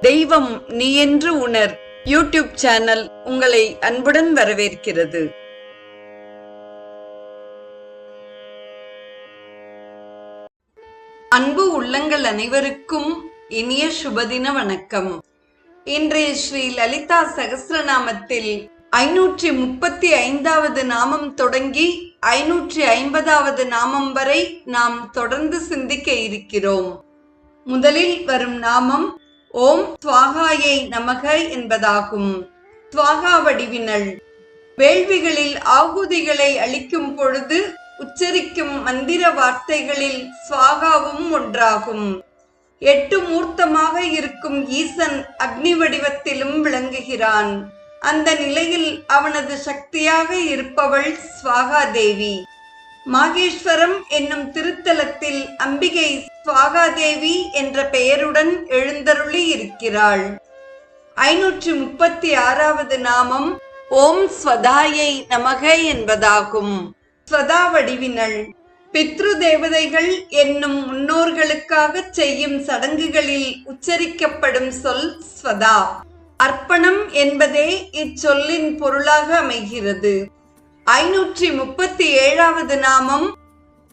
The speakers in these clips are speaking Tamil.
தெய்வம் நீ என்று உணர். யூடியூப் சேனல் உங்களை அன்புடன் வரவேற்கிறது. அன்பு உள்ளங்கள் அனைவருக்கும் இனிய சுபதின வணக்கம். இன்றைய ஸ்ரீ லலிதா சகசிரநாமத்தில் ஐநூற்றி முப்பத்தி ஐந்தாவது நாமம் தொடங்கி ஐநூற்றி ஐம்பதாவது நாமம் வரை நாம் தொடர்ந்து சிந்திக்க இருக்கிறோம். முதலில் வரும் நாமம் ஓம் துவாகாயை நமக என்பதாகும். துவாகா வடிவினள். வேள்விகளில் ஆகுதிகளை அளிக்கும் பொழுது உச்சரிக்கும் மந்திர வார்த்தைகளில் சுவாகாவும் ஒன்றாகும். எட்டு மூர்த்தமாக இருக்கும் ஈசன் அக்னி வடிவத்திலும் விளங்குகிறான். அந்த நிலையில் அவனது சக்தியாக இருப்பவள் ஸ்வாகா தேவி. மாகேஸ்வரம் என்னும் திருத்தலத்தில் அம்பிகை சுவாகாதேவி என்ற பெயருடன் எழுந்தருளி இருக்கிறாள். ஐநூற்றி முப்பத்தி ஆறாவது நாமம் ஓம் ஸ்வதாயை நமக என்பதாகும். ஸ்வதா வடிவினள். பித்ரு தேவதைகள் என்னும் முன்னோர்களுக்காக செய்யும் சடங்குகளில் உச்சரிக்கப்படும் சொல் ஸ்வதா. அர்ப்பணம் என்பதே இச்சொல்லின் பொருளாக அமைகிறது. ஐநூற்றி முப்பத்தி ஏழாவது நாமம்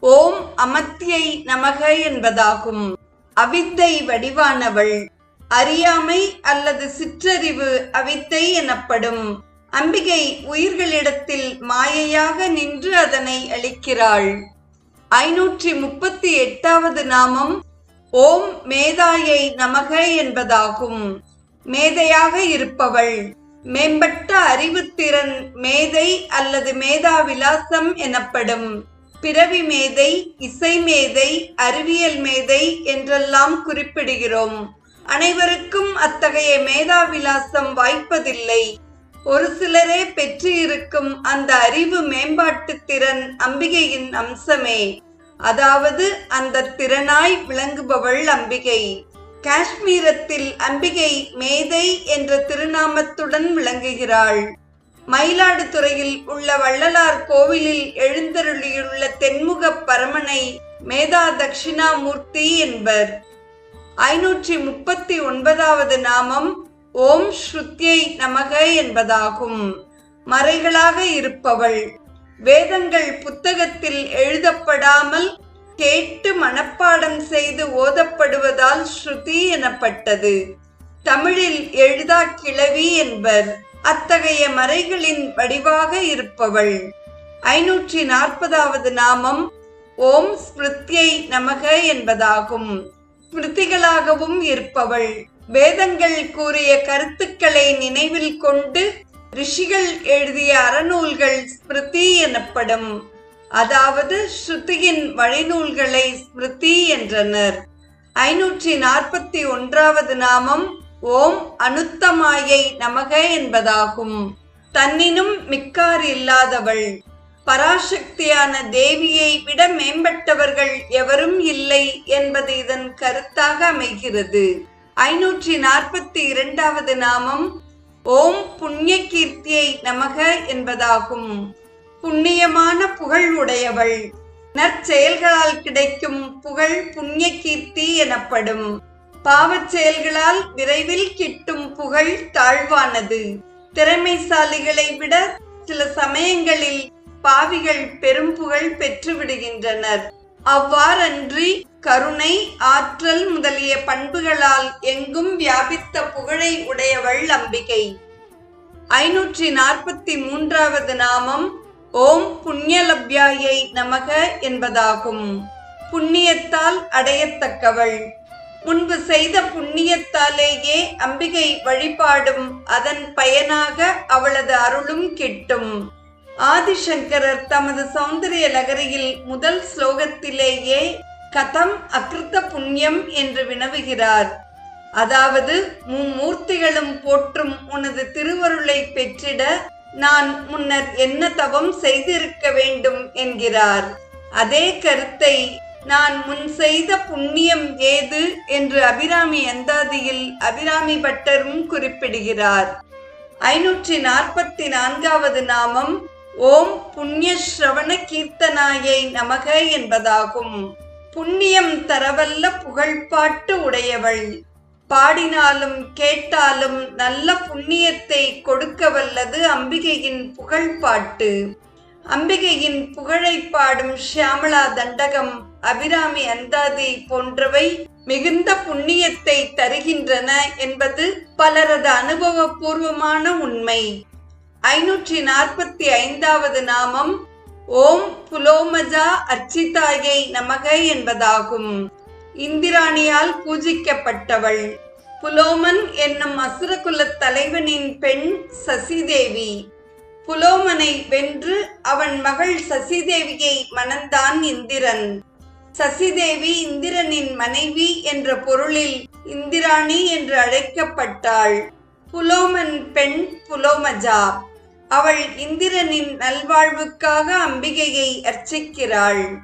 ஓம் அமத்தியை நமக என்பதாகும். அவித்தை வடிவானவள். அறியாமை அல்லது சிற்றறிவு அவித்தை எனப்படும். அம்பிகை உயிர்களிடத்தில் மாயையாக நின்று அதனை அளிக்கிறாள். ஐநூற்றி முப்பத்தி எட்டாவது நாமம் ஓம் மேதாயை நமக என்பதாகும். மேதையாக இருப்பவள். மேம்பட்ட அறிவுத்திறன் மேதை அல்லது மேதாவிலாசம் எனப்படும். பிறவி மேதை இசை மேதை அறிவியல் மேதை என்றெல்லாம் குறிப்பிடுகிறோம். அனைவருக்கும் அத்தகைய மேதா விலாசம் வாய்ப்பதில்லை. ஒரு சிலரே பெற்று இருக்கும் அந்த அறிவு மேம்பாட்டு திறன் அம்பிகையின் அம்சமே. அதாவது அந்த திறனாய் விளங்குபவள் அம்பிகை. காஷ்மீரத்தில் அம்பிகை மேதை என்ற திருநாமத்துடன் விளங்குகிறாள். மயிலாடுதுறையில் உள்ள வள்ளலார் கோவிலில் எழுந்தருளியுள்ள தென்முக பரமனை மேதா தட்சிணாமூர்த்தி என்பர். ஐநூற்றி முப்பத்தி ஒன்பதாவது நாமம் ஓம் ஸ்ருத்யை நமக என்பதாகும். மறைகளாக இருப்பவள். வேதங்கள் புத்தகத்தில் எழுதப்படாமல் கேட்டு மனப்பாடம் செய்து ஓதப்படுவதால் ஸ்ருதி எனப்பட்டது. தமிழில் எழுதா கிழவி என்பர். அத்தகைய மறைகளின் வடிவாக இருப்பவள். ஐநூற்றி நாற்பதாவது நாமம் ஓம் ஸ்மிருத்தியை நமக என்பதாகும். ஸ்மிருதிகளாகவும் இருப்பவள். வேதங்கள் கூறிய கருத்துக்களை நினைவில் கொண்டு ரிஷிகள் எழுதிய அறநூல்கள் ஸ்மிருதி எனப்படும். அதாவது ஸ்ருதியின் வழிநூல்களை ஸ்மிருதி என்றனர். ஐநூற்றி நாற்பத்தி ஒன்றாவது நாமம் ஓம் அனுத்தமாயை நமக என்பதாகும். தன்னினும் மிக்கார் இல்லாதவள். பராசக்தியான தேவியை விட மேம்பட்டவர்கள் எவரும் இல்லை என்பது இதன் கருத்தாக அமைகிறது. ஐநூற்றி நாற்பத்தி இரண்டாவது நாமம் ஓம் புண்ணிய கீர்த்தியை நமக என்பதாகும். புண்ணியமான புகழ் உடையவள். நற்செயல்களால் கிடைக்கும் புகழ் புண்ணிய கீர்த்தி எனப்படும். பாவச் செயல்களால் விரைவில் கிட்டும் புகழ் தாழ்வானது. திறமைசாலிகளை விட சில சமயங்களில் பாவிகள் பெரும் புகழ் பெற்று விடுகின்றனர். அவ்வாறன்றி கருணை ஆற்றல் முதலிய பண்புகளால் எங்கும் வியாபித்த புகழை உடையவள் அம்பிகை. ஐநூற்றி நாற்பத்தி மூன்றாவது நாமம் ஓம் புண்ணியலப்யாயை நமக என்பதாகும். புண்ணியத்தால் அடையத்தக்கவள். முன்பு செய்த புண்ணியத்தாலேயே அம்பிகை வழிபாடும் அதன் பயனாக அவளது அருளும் கிட்டும். ஆதிசங்கரர் தமது சௌந்தரிய நகரியில் முதல் ஸ்லோகத்திலேயே கதம் அகிருத்த புண்ணியம் என்று வினவுகிறார். அதாவது மும்மூர்த்திகளும் போற்றும் உனது திருவருளை பெற்றிட நான் முன்னர் என்ன தவம் செய்திருக்க வேண்டும் என்கிறார். அதே கருத்தை நான் முன் செய்த புண்ணியம் ஏது? என்று அபிராமி அந்தாதியில் அபிராமி பட்டரும் குறிப்பிடுகிறார். ஐநூற்றி நாற்பத்தி நான்காவது நாமம் ஓம் புண்ணிய ஸ்ரவண கீர்த்தனாயை நமக என்பதாகும். புண்ணியம் தரவல்ல புகழ்பாட்டு உடையவள். பாடினாலும் கேட்டாலும் நல்ல புண்ணியத்தை கொடுக்க வல்லது அம்பிகையின் புகழ் பாட்டு. அம்பிகையின் புகழை பாடும் ஷியாமளா தண்டகம் அபிராமி அந்தாதி போன்றவை மிகுந்த புண்ணியத்தை தருகின்றன என்பது பலரது அனுபவபூர்வமான உண்மை. ஐநூற்றி நாற்பத்தி ஐந்தாவது நாமம் ஓம் புலோமஜா அர்ச்சிதாயை நமக என்பதாகும். இந்திராணியால் பூஜிக்கப்பட்டவள். புலோமன் என்னும் அசுரகுலத் தலைவனின் பெண் சசிதேவி. புலோமனை வென்று அவன் மகள் சசிதேவியை மணந்தான் இந்திரன். சசிதேவி இந்திரனின் மனைவி என்ற பொருளில் இந்திராணி என்று அழைக்கப்பட்டாள். புலோமன் பெண் புலோமஜா. அவள் இந்திரனின் நல்வாழ்வுக்காக அம்பிகையை அர்ச்சிக்கிறாள்.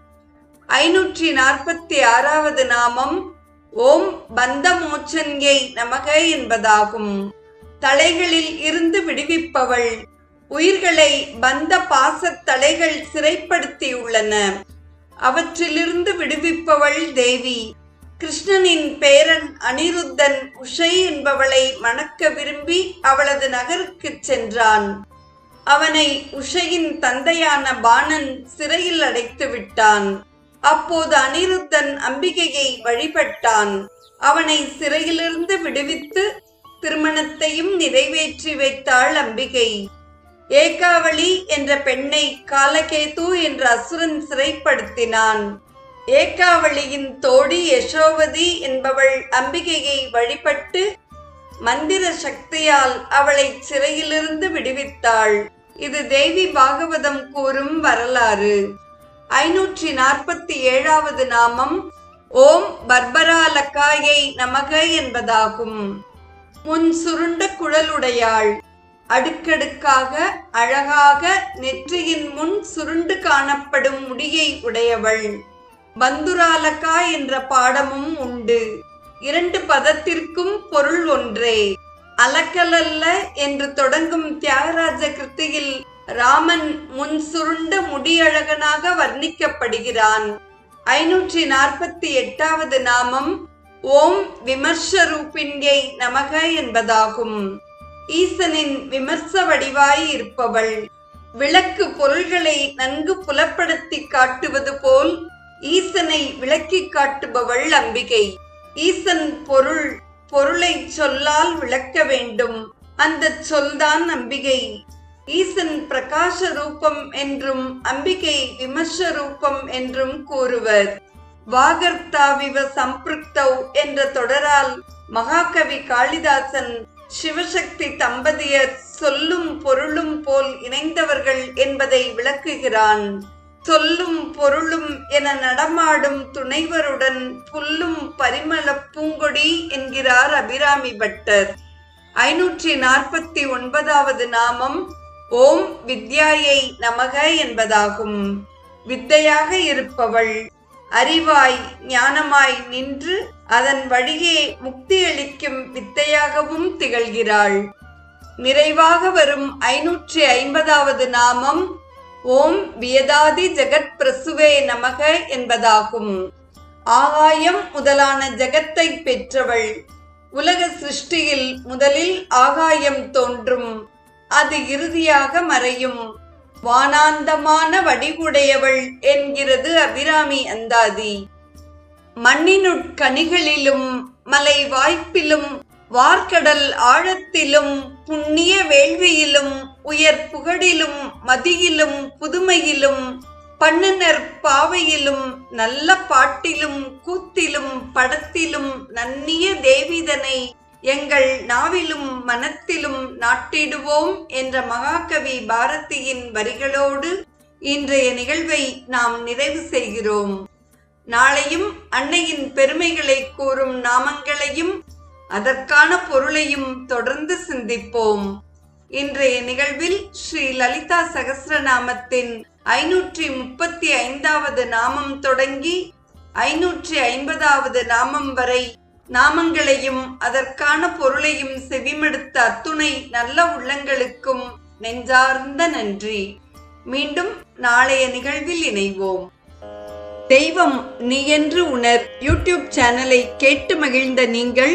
ஐநூற்றி நாற்பத்தி ஆறாவது நாமம் ஓம் பந்தமோச்சன்யை நமக என்பதாகும். தலைகளில் இருந்து விடுவிப்பவள் உயிர்களை பந்த பாசத் தலைகள் சிறைப்படுத்தியுள்ளன. அவற்றிலிருந்து விடுவிப்பவள் தேவி. கிருஷ்ணனின் பேரன் அனிருத்தன் உஷை என்பவளை மணக்க விரும்பி அவளது நகருக்குச் சென்றான். அவனை உஷையின் தந்தையான பாணன் சிறையில் அடைத்து விட்டான் அப்போது அனிருத்தன் அம்பிகையை வழிபட்டான். அவனை சிறையிலிருந்து விடுவித்து திருமணத்தையும் நிறைவேற்றி வைத்தாள் அம்பிகை. ஏகாவளி என்ற பெண்ணை காலகேது என்ற அசுரன் சிறைப்படுத்தினான். ஏகாவளியின் தோடி யசோவதி என்பவள் அம்பிகையை வழிபட்டு மந்திர சக்தியால் அவளை சிறையிலிருந்து விடுவித்தாள். இது தேவி பாகவதம் கூறும் வரலாறு. ஐநூற்றி நாற்பத்தி ஏழாவது நாமம் ஓம் பர்பராலக்காயை நமக என்பதாகும். முன் சுருண்ட குழலுடையாள் அடுக்கடுக்காக அழகாக நெற்றியின் முன் சுருண்டு காணப்படும் முடியை உடையவள். பந்துராலக்கா என்ற பாடமும் உண்டு. இரண்டு பதத்திற்கும் பொருள் ஒன்றே. அலக்கலல்ல என்று தொடங்கும் தியாகராஜ கிருத்தியில் ராமன் முன் சுருண்ட முடியழகனாக வர்ணிக்கப்படுகிறான். ஐநூற்றி நாற்பத்தி எட்டாவது நாமம் ஓம் விமர்ச ரூபிண்யை நமக என்பதாகும். ஈசனின் விமர்ச வடிவாய் இருப்பவள். விளக்கு பொருள்களை நன்கு புலப்படுத்தி காட்டுவது போல் ஈசனை விளக்கி காட்டுபவள் அம்பிகை. ஈசன் பொருள் பொருளை சொல்லால் விளக்க வேண்டும். அந்த சொல்தான் அம்பிகை ஈசன் பிரகாச ரூபம் என்றும் அம்பிகை விமர்ச ரூபம் என்றும் கூறுவர். வாகர்த்தாவிவ சம்பிருக்தவ் என்ற தொடரால் மகாகவி காளிதாசன் சிவசக்தி தம்பதியர் சொல்லும் பொருளும் போல் இணைந்தவர்கள் என்பதை விளக்குகிறான். சொல்லும் பொருளும் என நடமாடும் துணைவருடன் புல்லும் பரிமள பூங்கொடி என்கிறார் அபிராமி பட்டர். ஐநூற்றி நாற்பத்தி ஒன்பதாவது நாமம் ஓம் வித்யாயை நமக என்பதாகும். வித்தையாக இருப்பவள் அறிவாய் ஞானமாய் நின்று அதன் வழியே முக்தியளிக்கும் வித்தையாகவும் திகழ்கிறாள். நிறைவாக வரும் ஐநூற்றி ஐம்பதாவது நாமம் ஓம் வியதாதி ஜெகத் பிரசுவே நமக என்பதாகும். ஆகாயம் முதலான ஜெகத்தை பெற்றவள். உலக சிருஷ்டியில் முதலில் ஆகாயம் தோன்றும். அது இறுதியாக மறையும். வானாந்தமான வடிவுடையவள் என்கிறது அபிராமி அந்தாதி. மண்ணினுட்கனிகளிலும் மலை வாய்ப்பிலும் வார்க்கடல் ஆழத்திலும் புண்ணிய வேள்வியிலும் உயர் புகழிலும் மதியிலும் புதுமையிலும் பண்ணுனர் பாவையிலும் நல்ல பாட்டிலும் கூத்திலும் படத்திலும் நன்னிய தேவிதனை எங்கள் நாவிலும் மனத்திலும் நாட்டிடுவோம் என்ற மகாகவி பாரதியின் வரிகளோடு இன்றைய நிகழ்வை நாம் நிறைவு செய்கிறோம். நாளையும் அன்னையின் பெருமைகளை கூறும் நாமங்களையும் அதற்கான பொருளையும் தொடர்ந்து சிந்திப்போம். இன்றைய நிகழ்வில் ஸ்ரீ லலிதா சகசிரநாமத்தின் ஐநூற்றி முப்பத்தி ஐந்தாவது நாமம் தொடங்கி ஐநூற்றி ஐம்பதாவது நாமம் வரை நாமங்களையும் அதற்கான பொருளையும் செவிமெடுத்த அத்துணை நல்ல உள்ளங்களுக்கும் நெஞ்சார்ந்த நன்றி. மீண்டும் நாளைய நிகழ்வில் இணைவோம். தெய்வம் நீ என்று உணர் யூடியூப் சேனலை கேட்டு மகிழ்ந்த நீங்கள்